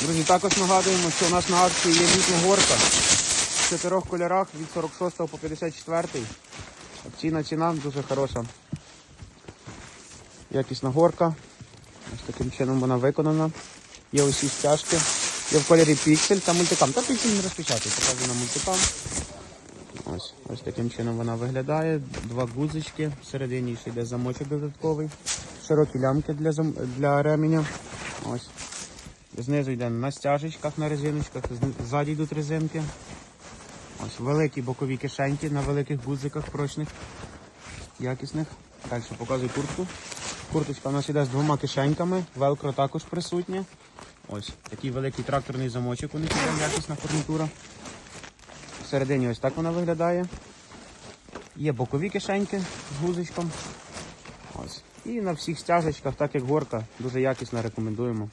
Друзі, також нагадуємо, що у нас на акції є літня горка в чотирьох кольорах від 46 по 54. Акційна ціна дуже хороша. Якісна горка. Ось таким чином вона виконана. Є усі стяжки. Є в кольорі піксель та мультикам. Та піксель не розпечатаю, показую на мультикам. Ось, ось таким чином вона виглядає. Два гудзички, всередині ще йде замочок додатковий. Широкі лямки для, зам... для ременя. Ось. Знизу йде на стяжечках, на резиночках, ззаді йдуть резинки. Ось великі бокові кишеньки на великих гудзиках прочних, якісних. Далі показую куртку. Курточка у нас йде з двома кишеньками, велкро також присутнє. Ось такий великий тракторний замочок у них іде, якісна фурнітура. Всередині ось так вона виглядає. Є бокові кишеньки з гузичком. Ось. І на всіх стяжечках, так як горка, дуже якісно рекомендуємо.